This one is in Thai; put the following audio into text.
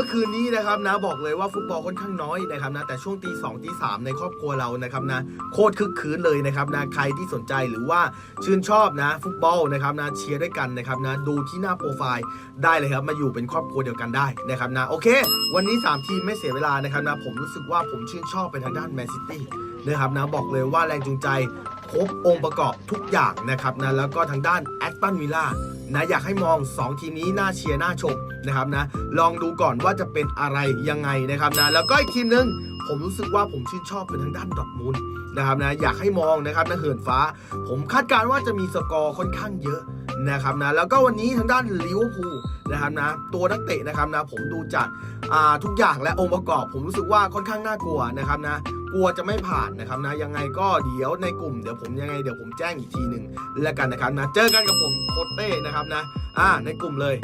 มื่อคืนนี้นะครับนะบอกเลยว่าฟุตบอลค่อนข้างน้อยนะครับนะแต่ช่วงตีสองตีสามในครอบครัวเรานะครับนะโคตรคึกคืนเลยนะครับนะใครที่สนใจหรือว่าชื่นชอบนะฟุตบอลนะครับนะเชียร์ด้วยกันนะครับนะดูที่หน้าโปรไฟล์ได้เลยครับมาอยู่เป็นครอบครัวเดียวกันได้นะครับนะโอเค วันนี้ 3 ทีมไม่เสียเวลานะครับนะผมรู้สึกว่าผมชื่นชอบเป็นทางด้านแมนซิตี้นะครับนะบอกเลยว่าแรงจูงใจครบองค์ประกอบทุกอย่างนะครับนะแล้วก็ทางด้าน แอตตันวิลล่านะอยากให้มอง 2 ทีมนี้น่าเชียร์น่าชมนะครับนะลองดูก่อนว่าจะเป็นอะไรยังไงนะครับนะแล้วก็อีกทีมหนึงผมรู้สึกว่าผมชื่นชอบเป็นทางด้านดอทมุนด์นะครับนะอยากให้มองนะครับนะเหินฟ้า ผมคาดการณ์ว่าจะมีสกอร์ค่อนข้างเยอะนะครับนะแล้วก็วันนี้ทางด้านลิเวอร์พูลนะครับนะตัวนักเตะนะครับนะผมดูจากทุกอย่างและองค์ประกอบ ผมรู้สึกว่าค่อนข้างน่ากลัวนะครับนะกลัวจะไม่ผ่านนะครับนะยังไงก็เดี๋ยวในกลุ่มเดี๋ยวผมยังไงเดี๋ยวผมแจ้งอีกทีหนึ่งแล้วกันนะครับนะเจอกันกับผมโคตเต้นะครับนะอ่าในกลุ่มเลย